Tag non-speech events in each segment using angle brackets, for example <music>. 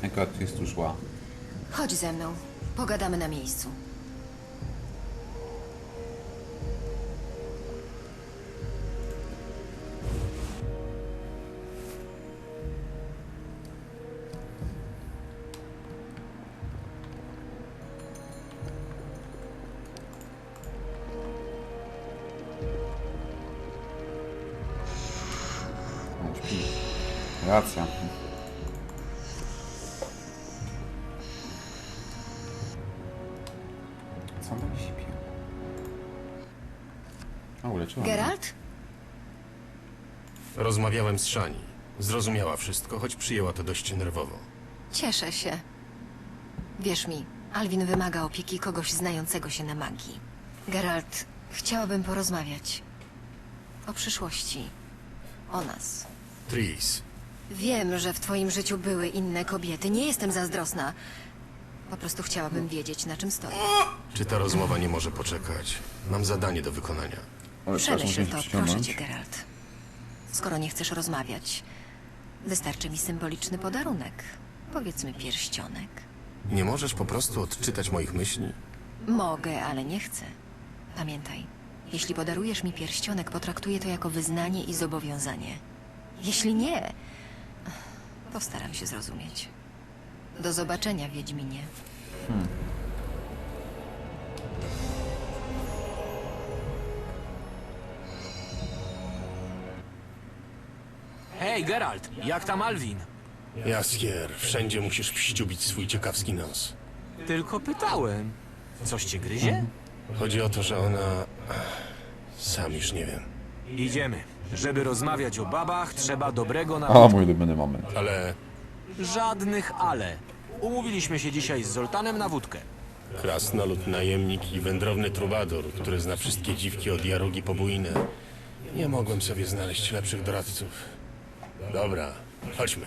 Tu jest tu szła? Chodź ze mną. Pogadamy na miejscu. Rozmawiałem z Shani. Zrozumiała wszystko, choć przyjęła to dość nerwowo. Cieszę się. Wierz mi, Alwin wymaga opieki kogoś znającego się na magii. Geralt, chciałabym porozmawiać. O przyszłości. O nas. Tris, Wiem, że w twoim życiu były inne kobiety. Nie jestem zazdrosna. Po prostu chciałabym wiedzieć, na czym stoi. czy ta rozmowa nie może poczekać? Mam zadanie do wykonania. Ale Przemyśl to, się proszę przyciągnąć. cię, Geralt. Skoro nie chcesz rozmawiać, wystarczy mi symboliczny podarunek. Powiedzmy pierścionek. Nie możesz po prostu odczytać moich myśli? Mogę, ale nie chcę. Pamiętaj, jeśli podarujesz mi pierścionek, potraktuję to jako wyznanie i zobowiązanie. Jeśli nie, postaram się zrozumieć. Do zobaczenia, Wiedźminie. Hej, Geralt, jak tam Alwin? Jaskier, wszędzie musisz wściubić swój ciekawski nos. Tylko pytałem. Coś cię gryzie? Chodzi o to, że ona... ach, Sam już nie wiem. Idziemy. Żeby rozmawiać o babach, trzeba dobrego O, na... mój ulubiony moment. Ale Żadnych ale. Umówiliśmy się dzisiaj z Zoltanem na wódkę. krasnolud najemnik i wędrowny trubador, który zna wszystkie dziwki od jarogi po bujnę. Nie mogłem sobie znaleźć lepszych doradców. Dobra, chodźmy.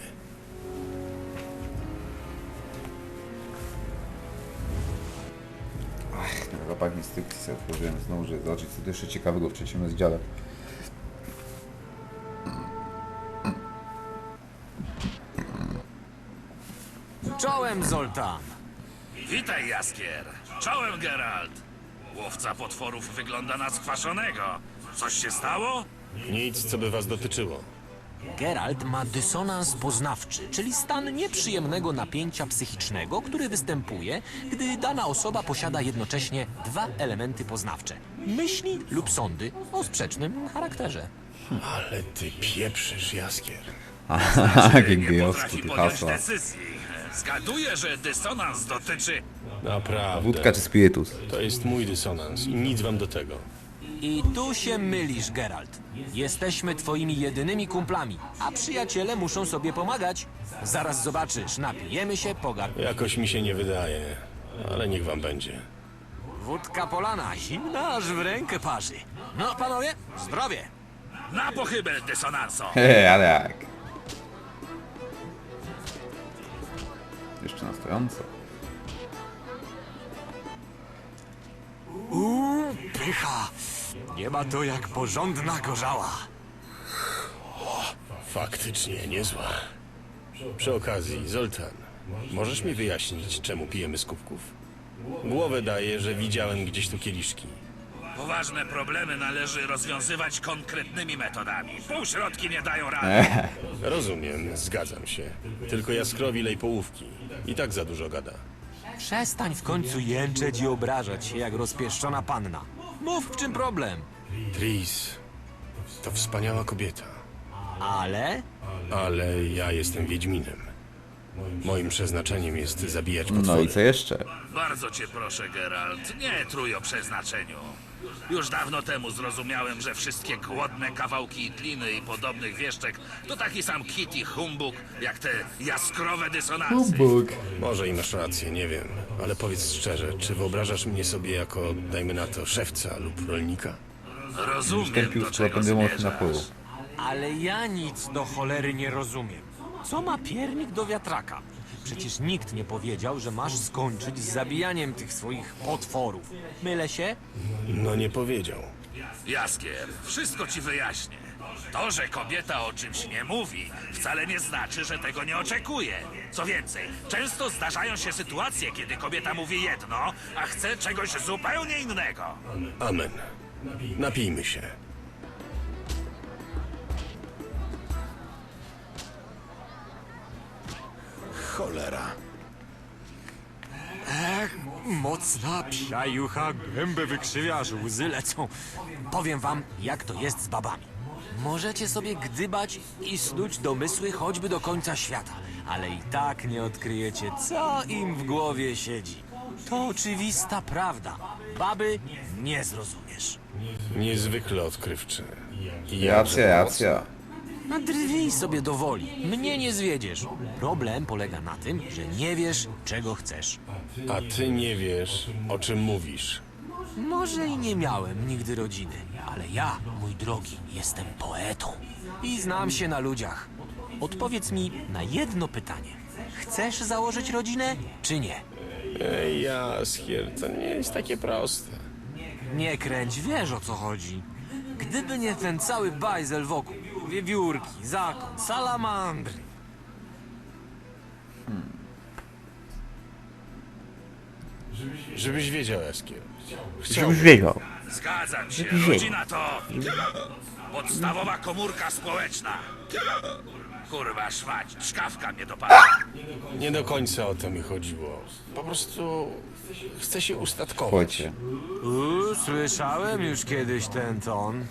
Chyba pak instrukcji sobie otworzyłem znowu, żeby zobaczyć co tu jeszcze ciekawego w trzecim rozdziale. Czołem, Zoltan. Witaj, Jaskier. Czołem, Geralt. Łowca potworów wygląda na skwaszonego. Coś się stało? Nic, co by was dotyczyło. Geralt ma dysonans poznawczy, czyli stan nieprzyjemnego napięcia psychicznego, który występuje, gdy dana osoba posiada jednocześnie dwa elementy poznawcze. Myśli lub sądy o sprzecznym charakterze. Ale ty pieprzysz, Jaskier. <laughs> Jakie nie gejowskie podjąć hasła. decyzji. Zgaduję, że dysonans dotyczy... Naprawdę. Wódka czy spirytus? To jest mój dysonans i nic wam do tego. I tu się mylisz, Geralt. Jesteśmy twoimi jedynymi kumplami, a przyjaciele muszą sobie pomagać. Zaraz zobaczysz, napijemy się, pogadamy. Jakoś mi się nie wydaje, ale niech wam będzie. Wódka polana, zimna aż w rękę parzy. No, panowie, zdrowie! Na pochybel dysonanso. Hehe, ale jak? Jeszcze na stojąco. Uuu, pycha! Nie ma to jak porządna gorzała. Faktycznie niezła. Przy okazji, Zoltan, możesz mi wyjaśnić, czemu pijemy z kubków? Głowę daję, że widziałem gdzieś tu kieliszki. Poważne problemy należy rozwiązywać konkretnymi metodami. Półśrodki nie dają rady. Rozumiem, zgadzam się. Tylko jaskrowi lej połówki. I tak za dużo gada. Przestań w końcu jęczeć i obrażać się jak rozpieszczona panna. Mów, w czym problem. Tris, to wspaniała kobieta, Ale ale ja jestem Wiedźminem. Moim przeznaczeniem jest zabijać no potwory. i co jeszcze? Bardzo cię proszę, Geralt, nie trój o przeznaczeniu. Już dawno temu zrozumiałem, że wszystkie głodne kawałki tliny i podobnych wieszczek to taki sam kit i humbug, jak te jaskrowe dysonansy. Może i masz rację, nie wiem. Ale powiedz szczerze, czy wyobrażasz mnie sobie jako, dajmy na to, szewca lub rolnika? Rozumiem, Wstąpił do z czego na zmierzasz. pół. Ale ja nic do cholery nie rozumiem. Co ma piernik do wiatraka? Przecież nikt nie powiedział, że masz skończyć z zabijaniem tych swoich potworów. Mylę się? No nie powiedział. Jaskier, wszystko ci wyjaśnię. To, że kobieta o czymś nie mówi, wcale nie znaczy, że tego nie oczekuje. Co więcej, często zdarzają się sytuacje, kiedy kobieta mówi jedno, a chce czegoś zupełnie innego. Amen. Napijmy się. Cholera. Mocna psia jucha, gębę wykrzywiasz, łzy lecą. Powiem wam, jak to jest z babami. Możecie sobie gdybać i snuć domysły choćby do końca świata, ale i tak nie odkryjecie, co im w głowie siedzi. To oczywista prawda. Baby nie zrozumiesz. Niezwykle odkrywczy. I Racja, racja. A drwij sobie do woli. Mnie nie zwiedziesz. Problem polega na tym, że nie wiesz, czego chcesz. A ty nie wiesz, o czym mówisz. Może i nie miałem nigdy rodziny, ale ja, mój drogi, jestem poetą i znam się na ludziach. Odpowiedz mi na jedno pytanie. Chcesz założyć rodzinę, czy nie? Ej, Jaskier, to nie jest takie proste. Nie kręć, wiesz o co chodzi. Gdyby nie ten cały bajzel wokół, wiewiórki, zakon, salamandry. Żebyś wiedział, Jaskier. Żebyś wiedział. Zgadzam się, Wiedział. rodzina to podstawowa komórka społeczna. Kurwa szmać, szkawka mnie dopadła. Nie do końca o to mi chodziło. Po prostu chcę się ustatkować. Uuu, słyszałem już kiedyś ten ton.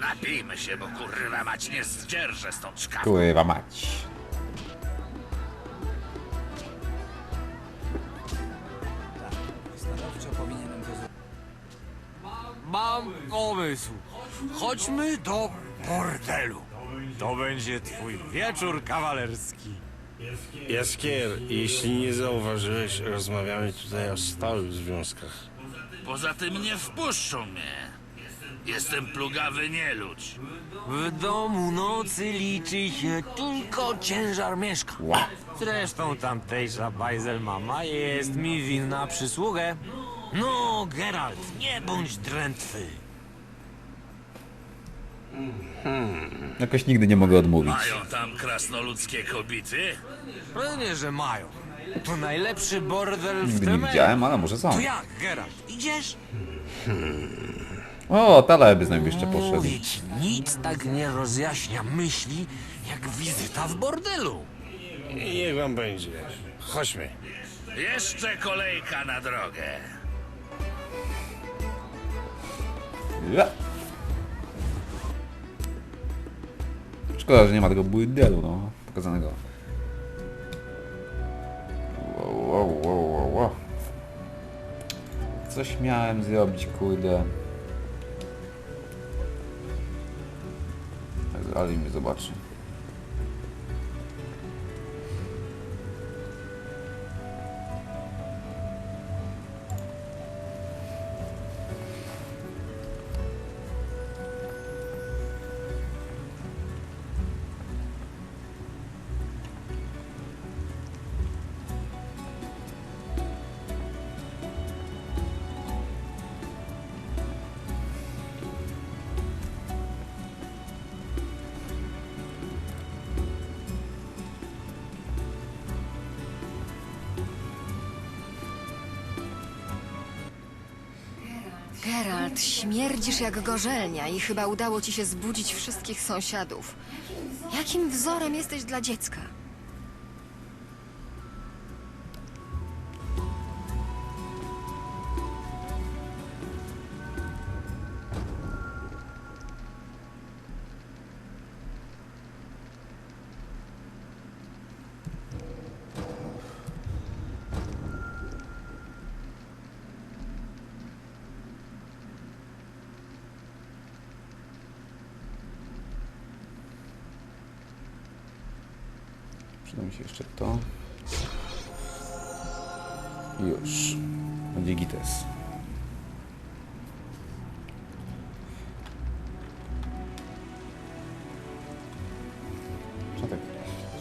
Napijmy się, bo kurwa mać nie zdzierżę stąd szkawką. Kurwa mać. Mam pomysł. Chodźmy do bordelu. To będzie twój wieczór kawalerski. Jaskier, jeśli nie zauważyłeś, rozmawiamy tutaj o stałych związkach. Poza tym nie wpuszczą mnie. Jestem plugawy nieludź. W domu nocy liczy się tylko ciężar mieszka. Ła. Zresztą tamtejsza bajzel mama jest mi winna przysługę. No, Geralt, nie bądź drętwy. Jakoś nigdy nie mogę odmówić. Mają tam krasnoludzkie kobiety? Pewnie, że mają. To najlepszy bordel w Nigdy nie widziałem, ale może są. To jak, Geralt, idziesz? O, Taleby z nami jeszcze poszedł. Mówię ci, nic tak nie rozjaśnia myśli, jak wizyta w bordelu. Niech wam będzie. Chodźmy. Jeszcze kolejka na drogę. Ja. Szkoda, że nie ma tego burdelu, no, pokazanego. Wow, wow, wow, wow. Coś miałem zrobić, kurde. Ale mnie zobaczy. Geralt, śmierdzisz jak gorzelnia i chyba udało ci się zbudzić wszystkich sąsiadów. Jakim wzorem jesteś dla dziecka? Jeszcze to. Już. Będzie gites. Co tak?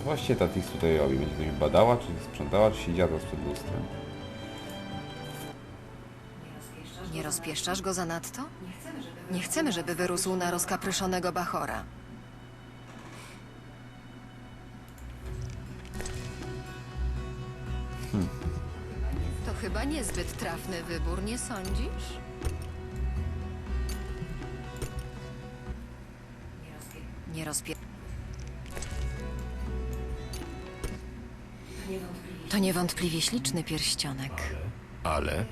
Właściwie ta Tix tutaj robi? Będzie coś badała, czy sprzątała, czy siedziała przed lustrem? Nie rozpieszczasz go zanadto? Nie chcemy, żeby wyrósł na rozkapryszonego bachora. Chyba niezbyt trafny wybór, nie sądzisz? Nie rozpie... To niewątpliwie śliczny pierścionek. Ale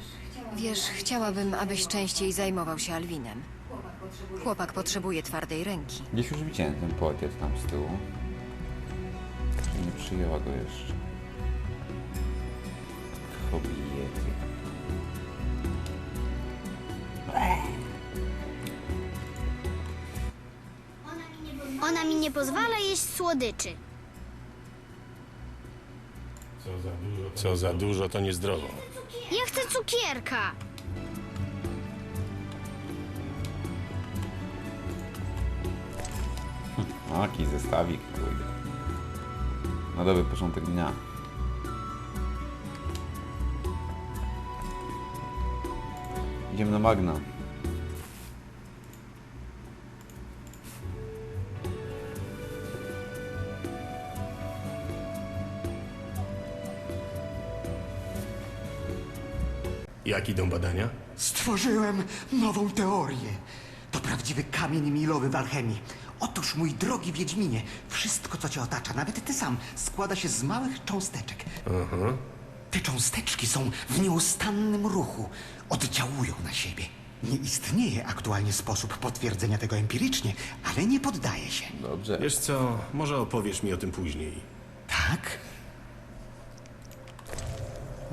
Wiesz, chciałabym, abyś częściej zajmował się Alwinem. Chłopak potrzebuje twardej ręki. Gdzieś już widziałem ten portret tam z tyłu. Nie przyjęła go jeszcze. Kobiety. Ona mi nie pozwala jeść słodyczy. co za dużo, to niezdrowo. Ja chcę cukierka. O, jaki zestawik, kurde. No dobry początek dnia. Idziemy na Magna. Jak idą badania? Stworzyłem nową teorię. To prawdziwy kamień milowy w alchemii. Otóż, mój drogi Wiedźminie, wszystko, co cię otacza, nawet ty sam, składa się z małych cząsteczek. Te cząsteczki są w nieustannym ruchu, oddziałują na siebie. Nie istnieje aktualnie sposób potwierdzenia tego empirycznie, ale nie poddaje się. Dobrze. Wiesz co, może opowiesz mi o tym później. Tak?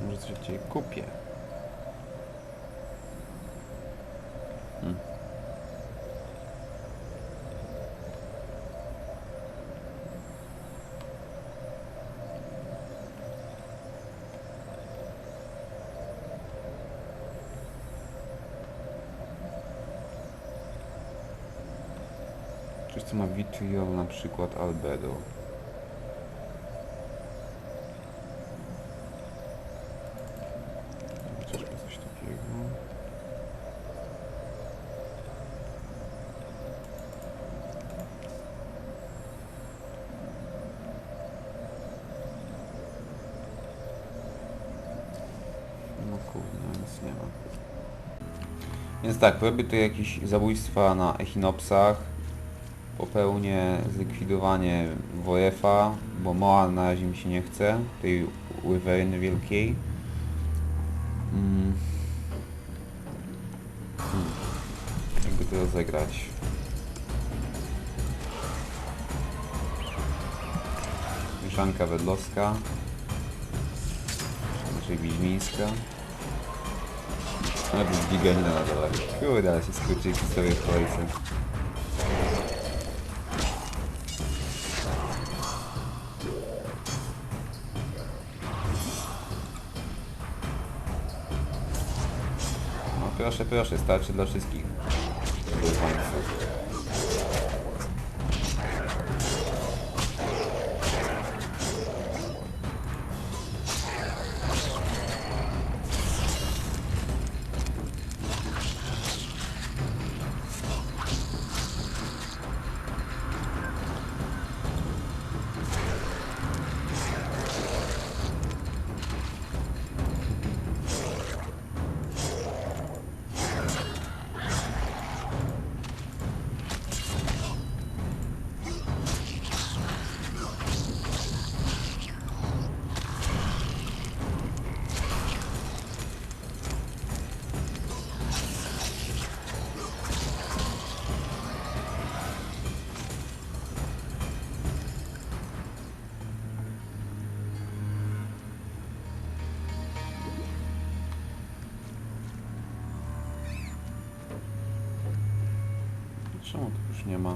Może coś cię kupię. Kurde, nic nie ma. Więc tak, robię tu jakieś zabójstwa na echinopsach. Popełnię zlikwidowanie WF-a, bo Moa na razie mi się nie chce, tej Wyweryny wielkiej. Mm. Hmm. Jakby to rozegrać? Mieszanka wedlowska. Znaczy wiedźmińska. Ale giganina na dole. Kurde, ale się skrócili historię w kolejce. Proszę, proszę, starczy dla wszystkich. Czemu tu już nie ma?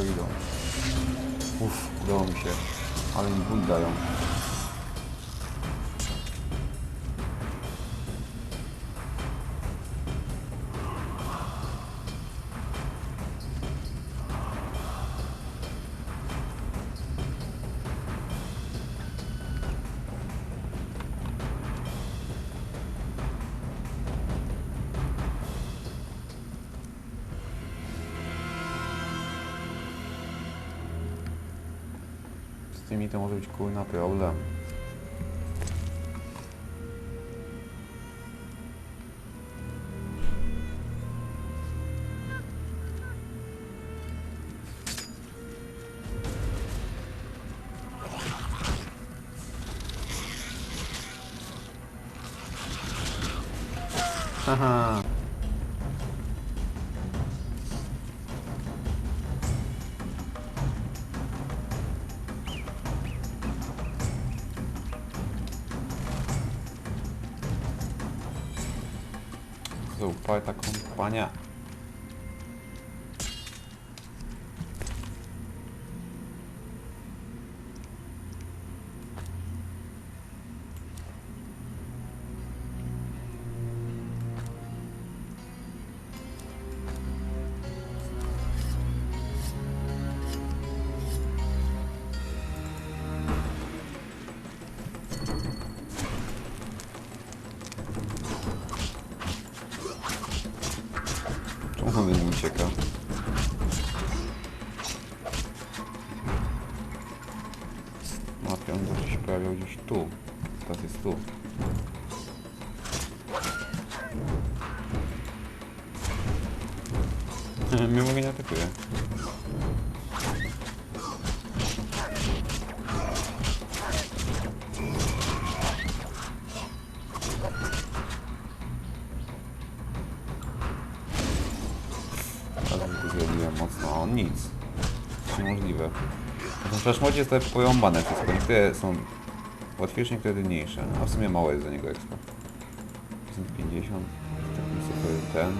Insektoidom. Uff, udało mi się, ale mi ból dają. To może być kurna problem. Haha. Uparta kompania. Mapia on zawsze się pojawiał gdzieś tu. Teraz jest tu. Mnie mogę nie Tym flashmodzie jest trochę pojąbane wszystko. Niektóre są łatwiejsze, niektóre trudniejsze. A w sumie mało jest do niego expa. 50, taki super ten.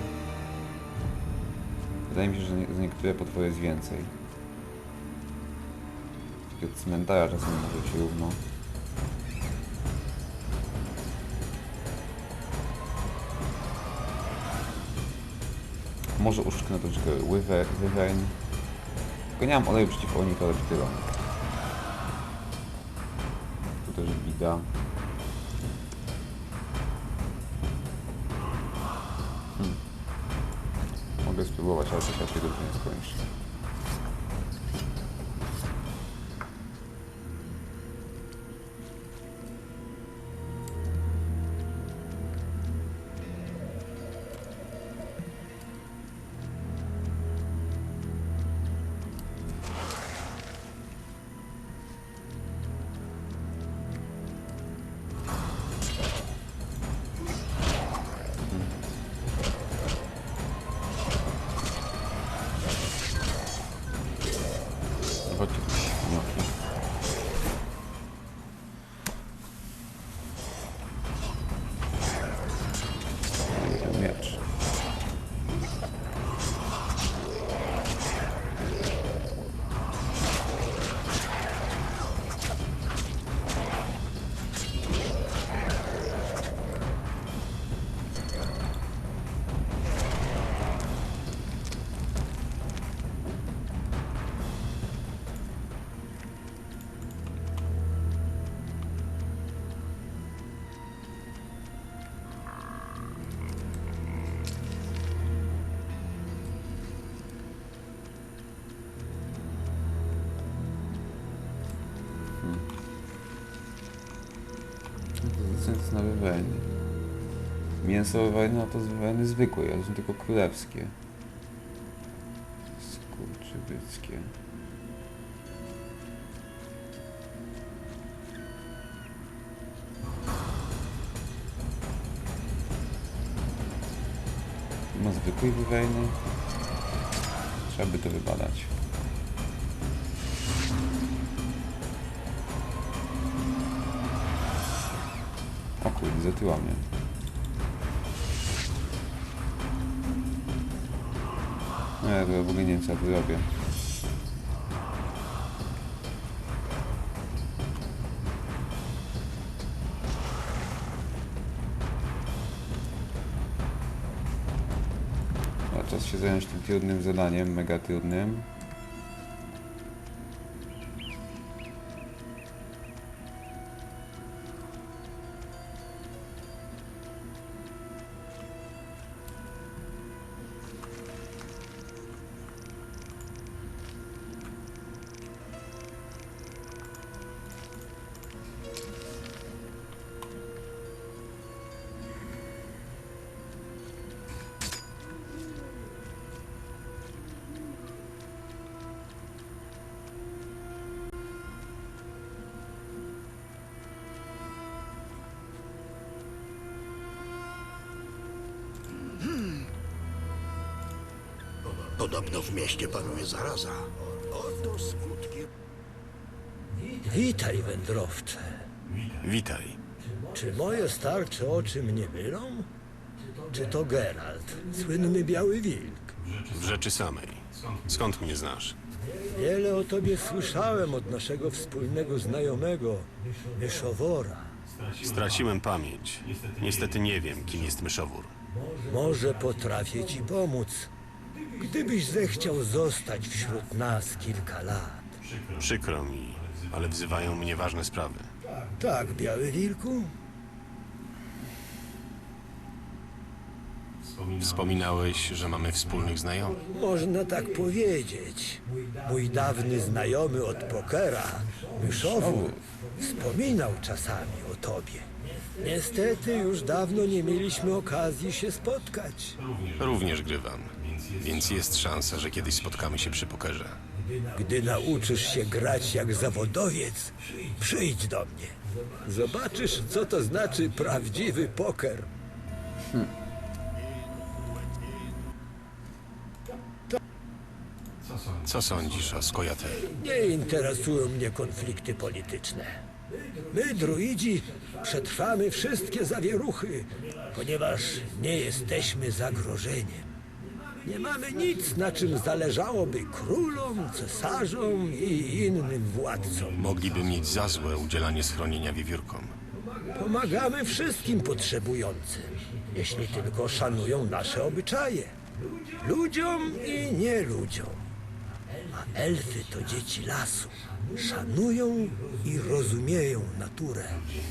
Wydaje mi się, że nie- za niektóre potwory jest więcej. Takiego cmentarza czasem może być równo. Może uszczknę troszeczkę wywe- wyvern. Tylko nie mam oleju przeciw ornitoleptylom. Tu też bida. Hmm. Mogę spróbować, ale to się dobrze nie skończy. Mięso wywerny, a to z wywerny zwykłej, ale są tylko królewskie. Skurczybyckie. Ma zwykłej wywerny. Trzeba by to wybadać. O kurde, zatyła mnie. To ja w ogóle nie wiem co ja tu robię. A czas się zająć tym trudnym zadaniem, mega trudnym. Podobno w mieście panuje zaraza. Oto skutki. Witaj, wędrowcze. Witaj. Czy moje starcze oczy mnie mylą? Czy to Geralt, słynny biały wilk? W rzeczy samej. Skąd mnie znasz? Wiele o tobie słyszałem od naszego wspólnego znajomego, Myszowora. Straciłem pamięć. Niestety nie wiem, kim jest myszowór. Może potrafię ci pomóc, gdybyś zechciał zostać wśród nas kilka lat. Przykro mi, ale wzywają mnie ważne sprawy. Tak, biały wilku? Wspominałeś, że mamy wspólnych znajomych. Można tak powiedzieć. Mój dawny znajomy od pokera, Myszowór, wspominał czasami o tobie. Niestety już dawno nie mieliśmy okazji się spotkać. Również grywam, więc jest szansa, że kiedyś spotkamy się przy pokerze. Gdy nauczysz się grać jak zawodowiec, przyjdź do mnie. Zobaczysz, co to znaczy prawdziwy poker. Co sądzisz o Skojatel? Nie interesują mnie konflikty polityczne. My, druidzi, przetrwamy wszystkie zawieruchy, ponieważ nie jesteśmy zagrożeniem. Nie mamy nic, na czym zależałoby królom, cesarzom i innym władcom. Mogliby mieć za złe udzielanie schronienia wiewiórkom. Pomagamy wszystkim potrzebującym, jeśli tylko szanują nasze obyczaje. Ludziom i nie ludziom. A elfy to dzieci lasu. Szanują i rozumieją naturę.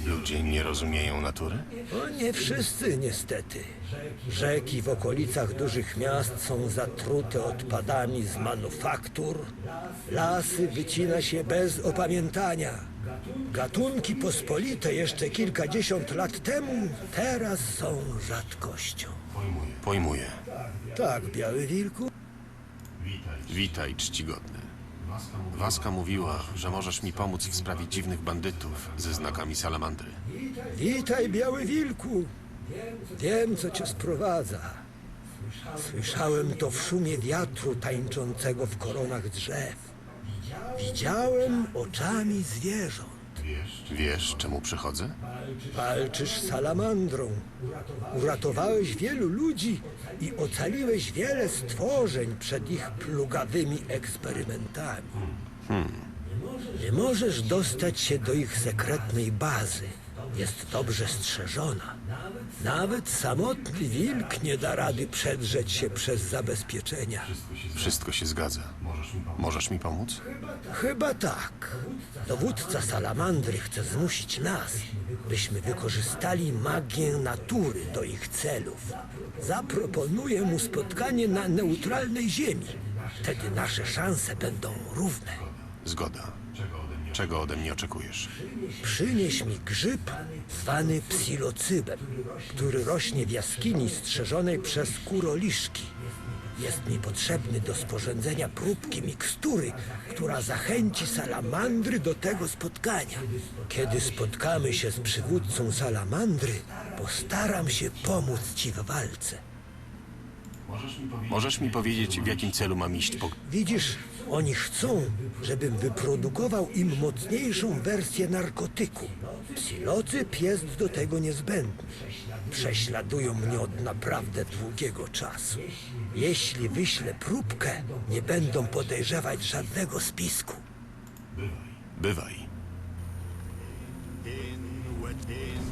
Ludzie nie rozumieją natury? O nie wszyscy niestety. Rzeki w okolicach dużych miast są zatrute odpadami z manufaktur. Lasy wycina się bez opamiętania. Gatunki pospolite jeszcze kilkadziesiąt lat temu teraz są rzadkością. Pojmuję. Tak, biały wilku? Witaj, czcigodny. Waska mówiła, że możesz mi pomóc w sprawie dziwnych bandytów ze znakami salamandry. Witaj, biały wilku. Wiem, co cię sprowadza. Słyszałem to w szumie wiatru tańczącego w koronach drzew. Widziałem oczami zwierząt. Wiesz, czemu przychodzę? Walczysz z salamandrą. Uratowałeś wielu ludzi i ocaliłeś wiele stworzeń przed ich plugawymi eksperymentami. Nie możesz dostać się do ich sekretnej bazy. Jest dobrze strzeżona. Nawet samotny wilk nie da rady przedrzeć się przez zabezpieczenia. Wszystko się zgadza. Możesz mi pomóc? Chyba tak. Dowódca salamandry chce zmusić nas, byśmy wykorzystali magię natury do ich celów. Zaproponuję mu spotkanie na neutralnej ziemi. Wtedy nasze szanse będą równe. Zgoda. Czego ode mnie oczekujesz? Przynieś mi grzyb zwany psilocybem, który rośnie w jaskini strzeżonej przez kuroliszki. Jest mi potrzebny do sporządzenia próbki mikstury, która zachęci salamandry do tego spotkania. Kiedy spotkamy się z przywódcą salamandry, postaram się pomóc ci w walce. Możesz mi powiedzieć, w jakim celu mam iść po... Widzisz, Oni chcą, żebym wyprodukował im mocniejszą wersję narkotyku. Psilocyp jest do tego niezbędny. Prześladują mnie od naprawdę długiego czasu. Jeśli wyślę próbkę, nie będą podejrzewać żadnego spisku. Bywaj. In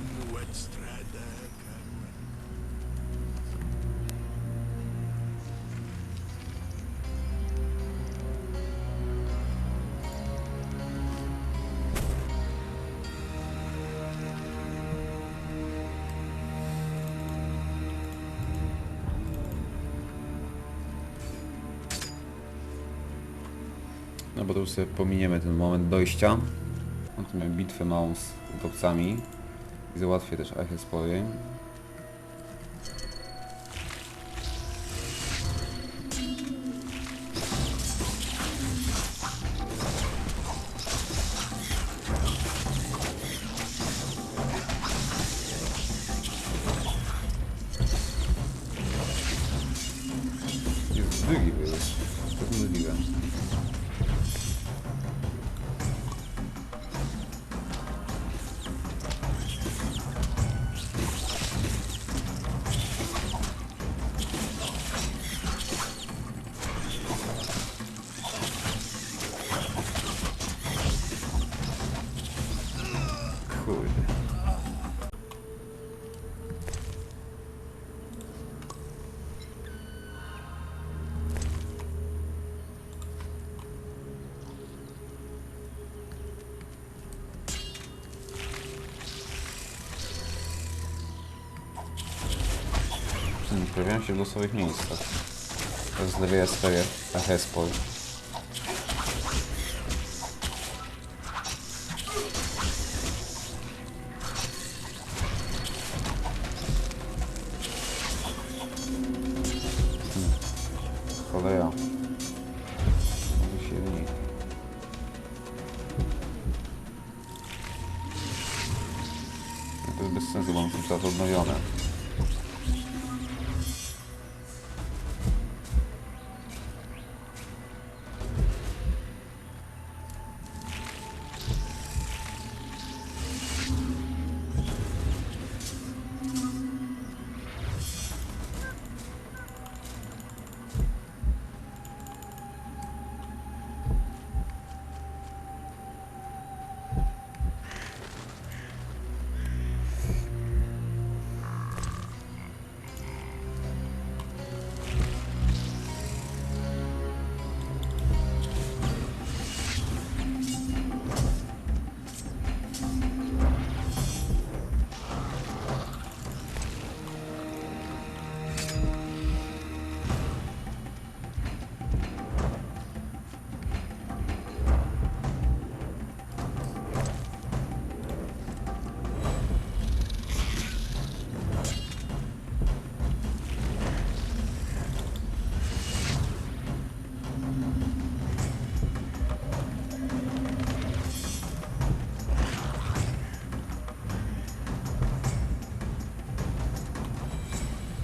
sobie pominiemy ten moment dojścia. No tu mamy bitwę małą z utopcami. I załatwię też swoje. Pojawiają się w losowych miejscach. Rozlewiają swoje Ahespol. Cholera.